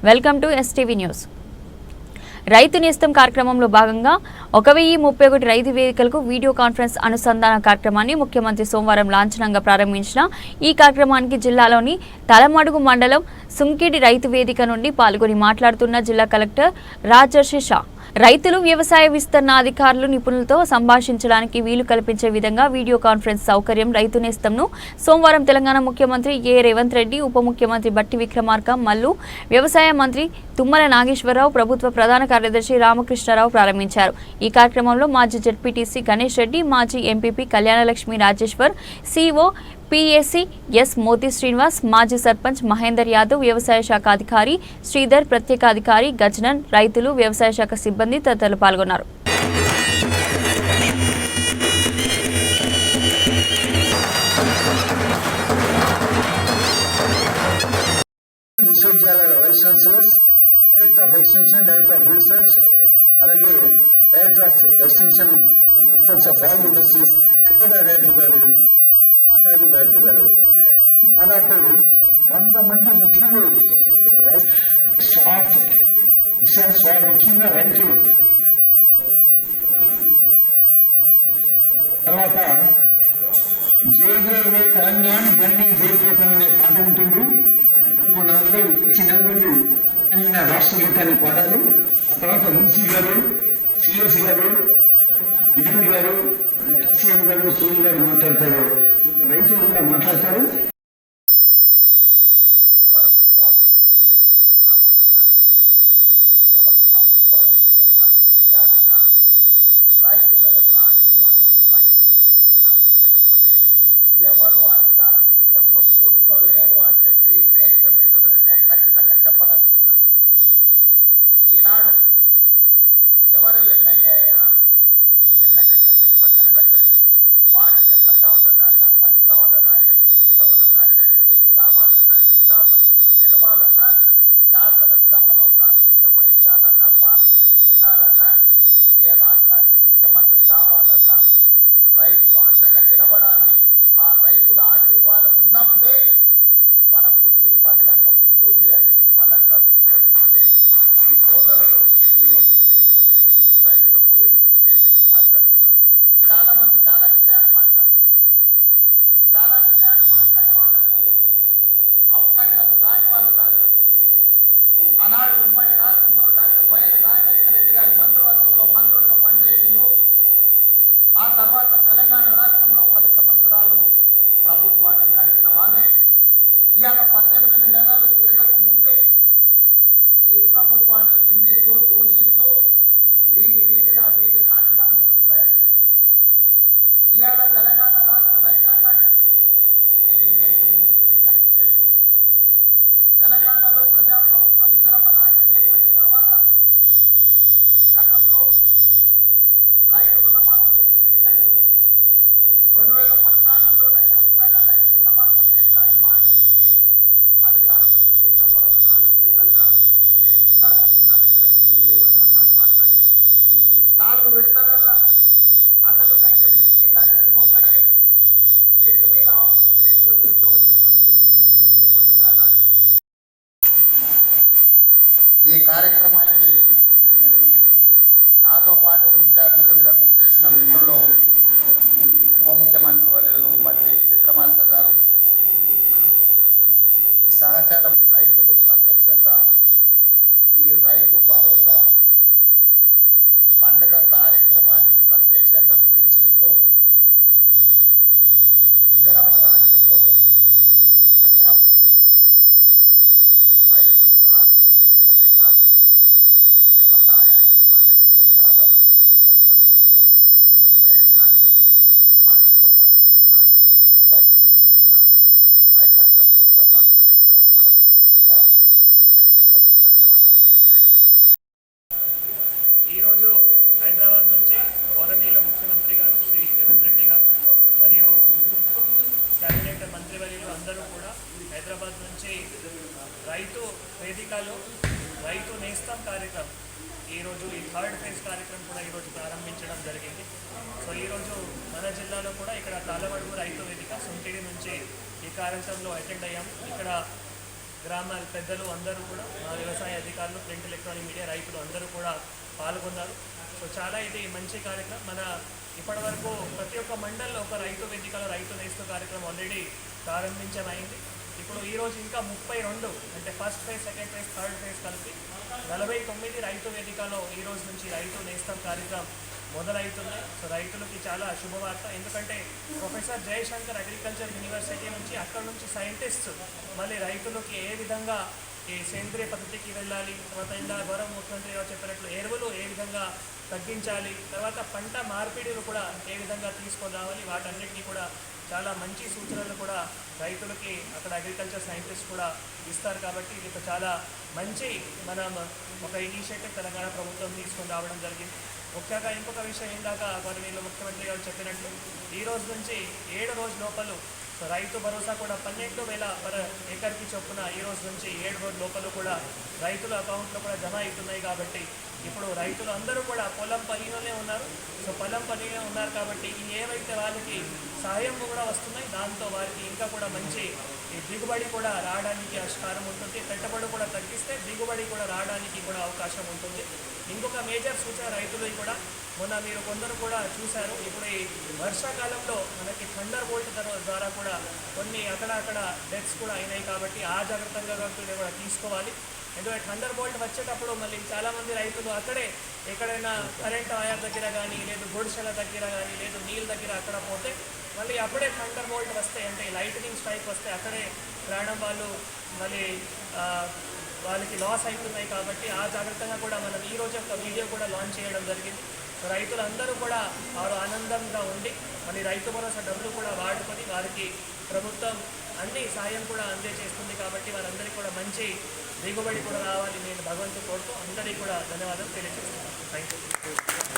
Welcome to STV news రైతు నేస్తం కార్యక్రమంలో భాగంగా ఒక వెయ్యి ముప్పై ఒకటి రైతు వేదికలకు వీడియో కాన్ఫరెన్స్ అనుసంధాన కార్యక్రమాన్ని ముఖ్యమంత్రి సోమవారం లాంఛనంగా ప్రారంభించిన ఈ కార్యక్రమానికి జిల్లాలోని తలమడుగు మండలం సుంకిడి రైతు వేదిక నుండి పాల్గొని మాట్లాడుతున్న జిల్లా కలెక్టర్ రాజర్షి షా రైతులు వ్యవసాయ విస్తరణ అధికారులు నిపుణులతో సంభాషించడానికి వీలు కల్పించే విధంగా వీడియో కాన్ఫరెన్స్ సౌకర్యం రైతు నేస్తంను సోమవారం తెలంగాణ ముఖ్యమంత్రి ఏ. రేవంత్ రెడ్డి ఉప ముఖ్యమంత్రి బట్టి విక్రమార్క మల్లు వ్యవసాయ మంత్రి తుమ్మల నాగేశ్వరరావు ప్రభుత్వ ప్రధాన కార్యదర్శి రామకృష్ణారావు ప్రారంభించారు. ఈ కార్యక్రమంలో మాజీ జడ్పీటీసీ గణేష్ రెడ్డి మాజీ MPP Kalyanalakshmi Rajeshwar CO PSC S Moti Srinivas మాజీ సర్పంచ్ మహేందర్ యాదవ్ వ్యవసాయ శాఖ అధికారి శ్రీధర్ ప్రత్యేక అధికారి గజనన్ రైతులు వ్యవసాయ శాఖ సిబ్బంది తదితరులు పాల్గొన్నారు. విశ్వవిద్యాలయాల vice chancellors director of extension director of research అలాగే director of extension of industries క్రీడా డైరెక్టర్ గారు అటారీ డైరెక్టర్ గారు. దాదాపు వంద మంది ముఖ్యులు స్టాఫ్ ఇసారి స్వామి ముఖ్యంగా రైతులు. తర్వాత జై తెలంగాణ బండి జయకేతం అనే పాట ఉంటుంది. మనందరూ ఇచ్చిన వాళ్ళు తెలంగాణ రాష్ట్ర గీతాన్ని పాడారు ఆ తర్వాత మున్సీ గారు సిఎస్ గారు ఇటు గారు సీఎం గారు సూర్య గారు మాట్లాడతారు. రైతులు కూడా మాట్లాడతారు ఎవరు ప్రజాప్రతినిధులు కావాలన్నా ఎవరు ప్రభుత్వాన్ని ఏర్పాటు చేయాలన్నా రైతుల యొక్క ఆశీర్వాదం రైతులు ఎన్నికను అందించకపోతే ఎవరు అధికార పీఠంలో కూర్చోలేరు అని చెప్పి ఈ వేదిక మీద నేను ఖచ్చితంగా చెప్పదలుచుకున్నాను ఈనాడు ఎవరు ఎమ్మెల్యే అయినా ఎమ్మెల్యే సంగతి పక్కన పెట్టండి వాడు సర్పంచ్ కావాలన్నా ఎంపీటీసీ కావాలన్నా జడ్పీటీసీ కావాలన్నా జిల్లా పరిషత్తులు గెలవాలన్నా శాసనసభలో ప్రాతినిధ్యం వహించాలన్నా పార్లమెంట్కి వెళ్ళాలన్నా ఏ రాష్ట్రానికి ముఖ్యమంత్రి కావాలన్నా రైతులు అండగా నిలబడాలి. ఆ రైతుల ఆశీర్వాదం ఉన్నప్పుడే మన కుర్చీ పదిలంగా ఉంటుంది అని బలంగా విశ్వసించే ఈ సోదరుడు ఈరోజు ఈ వేదిక రైతులకు ఉద్దేశించి మాట్లాడుతున్నాడు. చాలా మంది చాలా విషయాలు మాట్లాడుతున్నారు. చాలా విషయాలు మాట్లాడే వాళ్ళకు అవకాశాలు రాని వాళ్ళు కాదు. ఆనాడు ఉమ్మడి రాష్ట్రంలో డాక్టర్ వైఎస్ రాజశేఖర రెడ్డి గారి మంత్రివర్గంలో మంత్రులుగా పనిచేసిండు. ఆ తర్వాత తెలంగాణ రాష్ట్రంలో పది సంవత్సరాలు ప్రభుత్వాన్ని నడిపిన వాళ్ళే. ఇవాళ పద్దెనిమిది నెలలు తిరగక ముందే ఈ ప్రభుత్వాన్ని నిందిస్తూ దూషిస్తూ వీధి వీధిన వీధి నాటకాలతో బయలుదేరింది. ఇవాళ తెలంగాణ నేను ఈ వేదిక మీద నుంచి విజ్ఞప్తి చేస్తూ తెలంగాణలో ప్రజాప్రభుత్వం ఇందిరమ్మ రాజ్యం ఏర్పడిన తర్వాత గతంలో రైతు రుణమాఫీ గురించి మీకు తెలుసు. రెండు వేల పద్నాలుగులో లక్ష రూపాయల రైతు రుణమాఫీ చేస్తానని మాట ఇచ్చి అధికారంలోకి వచ్చిన తర్వాత నాలుగు విడతలుగా నేను ఇస్తాననుకున్న దగ్గర నిధులు లేవని ఆనాడు మాట్లాడింది నాలుగు విడతల అసలు కంటే మిక్కి తగ్గి మోపడై మీద పరిస్థితి ఈ కార్యక్రమానికి నాతో పాటు ముఖ్య అతిథులుగా విచ్చేసిన మిత్రులు ఉప ముఖ్యమంత్రి వర్యులు బట్టి విక్రమార్క గారు సహచర రైతులు ప్రత్యక్షంగా ఈ రైతు భరోసా పండుగ కార్యక్రమాన్ని ప్రత్యక్షంగా వీక్షిస్తూ ఇందిరమ్మ రాజ్యంలో ప్రజాప్రభుత్వం రైతులు రాష్ట్ర చేయడమే కాదు వ్యవసాయాన్ని పండుగ చేయాలన్న ముందు సంకల్పంతో చేస్తున్న ప్రయత్నాన్ని ఆశీర్వాదాన్ని ఆశీర్వదించడానికి చేసిన రైతాంగ సోదరులందరికీ కూడా మనస్ఫూర్తిగా కృతజ్ఞతలు ధన్యవాదాలు తెలియజేస్తున్నాను. ఈరోజు హైదరాబాద్ నుంచి గౌరవనీయుల ముఖ్యమంత్రి గారు శ్రీ రేవంత్ రెడ్డి గారు మరియు క్యాబినెట్ మంత్రివర్యులు అందరూ కూడా హైదరాబాద్ నుంచి రైతు వేదికలో రైతు నేస్తం కార్యక్రమం. ఈరోజు ఈ థర్డ్ ఫేజ్ కార్యక్రమం కూడా ఈరోజు ప్రారంభించడం జరిగింది. సో ఈరోజు మన జిల్లాలో కూడా ఇక్కడ తాళవడుగు రైతు వేదిక సుంకిడి నుంచి ఈ కార్యక్రమంలో అటెండ్ అయ్యాము ఇక్కడ గ్రామాల పెద్దలు అందరూ కూడా మా వ్యవసాయ అధికారులు ప్రింట్ ఎలక్ట్రానిక్ మీడియా రైతులు అందరూ కూడా పాల్గొన్నారు. సో చాలా ఇది మంచి కార్యక్రమం. మన ఇప్పటి వరకు ప్రతి ఒక్క మండలంలో ఒక రైతు వేదికలో రైతు నేస్తూ కార్యక్రమం ఆల్రెడీ ప్రారంభించమైంది ఇప్పుడు ఈ రోజు ఇంకా ముప్పై రెండు అంటే first phase second phase third phase కలిపి నలభై తొమ్మిది రైతు వేదికలో ఈ రోజు నుంచి రైతు నేస్తం కార్యక్రమం మొదలవుతుంది. సో రైతులకి చాలా శుభవార్త. ఎందుకంటే ప్రొఫెసర్ జయశంకర్ అగ్రికల్చర్ యూనివర్సిటీ నుంచి అక్కడ నుంచి సైంటిస్ట్ మళ్ళీ రైతులకి ఏ విధంగా ఈ సేంద్రియ పద్ధతికి వెళ్ళాలి తర్వాత ఇందా గౌరవ ముఖ్యమంత్రి గారు చెప్పినట్లు ఎరువులు ఏ విధంగా తగ్గించాలి తర్వాత పంట మార్పిడిలు కూడా ఏ విధంగా తీసుకొని రావాలి వాటన్నిటిని కూడా చాలా మంచి సూచనలు కూడా రైతులకి అక్కడ అగ్రికల్చర్ సైంటిస్ట్ కూడా ఇస్తారు కాబట్టి ఇది ఒక చాలా మంచి మనం ఒక ఇనిషియేటివ్ తెలంగాణ ప్రభుత్వం తీసుకొని రావడం జరిగింది. ముఖ్యంగా ఇంకొక విషయం ఇందాక గౌరవనీయులు ముఖ్యమంత్రి గారు చెప్పినట్లు ఈ రోజు నుంచి ఏడు రోజు లోపల రైతు భరోసా కూడా పన్నెండు వేల పర్ ఏకర్కి చొప్పున ఈ రోజు నుంచి ఏడు రోజు లోపల కూడా రైతుల అకౌంట్లో కూడా జమ అవుతున్నాయి కాబట్టి ఇప్పుడు రైతులు అందరూ కూడా పొలం పనిలోనే ఉన్నారు. సో పొలం పనిలో ఉన్నారు కాబట్టి ఏవైతే వాళ్ళకి సహాయం కూడా వస్తున్నాయి దాంతో వారికి ఇంకా కూడా మంచి ఈ దిగుబడి కూడా రావడానికి ఆస్కారం ఉంటుంది. పెట్టుబడి కూడా తగ్గిస్తే దిగుబడి కూడా రావడానికి కూడా అవకాశం ఉంటుంది. ఇంకొక మేజర్ సూచన రైతులు కూడా మొన్న మీరు కొందరు కూడా చూశారు. ఇప్పుడు ఈ వర్షాకాలంలో మనకి థండర్ బోల్ట్ ద్వారా కూడా కొన్ని అక్కడ అక్కడ డెత్స్ కూడా అయినాయి కాబట్టి ఆ జాగ్రత్తగా కూడా తీసుకోవాలి. ఎందుకంటే థండర్ బోల్ట్ వచ్చేటప్పుడు మళ్ళీ చాలామంది రైతులు అక్కడే ఎక్కడైనా కరెంట్ వైర్ దగ్గర కానీ లేదు గుడిసెల దగ్గర కానీ లేదు నీళ్ళ దగ్గర అక్కడ పోతే మళ్ళీ అప్పుడే థండర్ బోల్ట్ వస్తే అంటే లైటనింగ్ స్ట్రైక్ వస్తే అక్కడే ప్రాణం వాళ్ళు మళ్ళీ వాళ్ళకి లాస్ అవుతున్నాయి కాబట్టి ఆ జాగ్రత్తగా కూడా మనం ఈ రోజు ఒక వీడియో కూడా లాంచ్ చేయడం జరిగింది. రైతులందరూ కూడా వారు ఆనందంగా ఉండి మరి రైతు భరోసా డబ్బులు కూడా వాడుకొని వారికి ప్రభుత్వం అన్ని సాయం కూడా అందజేస్తుంది కాబట్టి వారందరికీ కూడా మంచి దిగుబడి కూడా రావాలి నేను భగవంతు కోరుతూ అందరికీ కూడా ధన్యవాదాలు తెలియజేస్తున్నాను. Thank you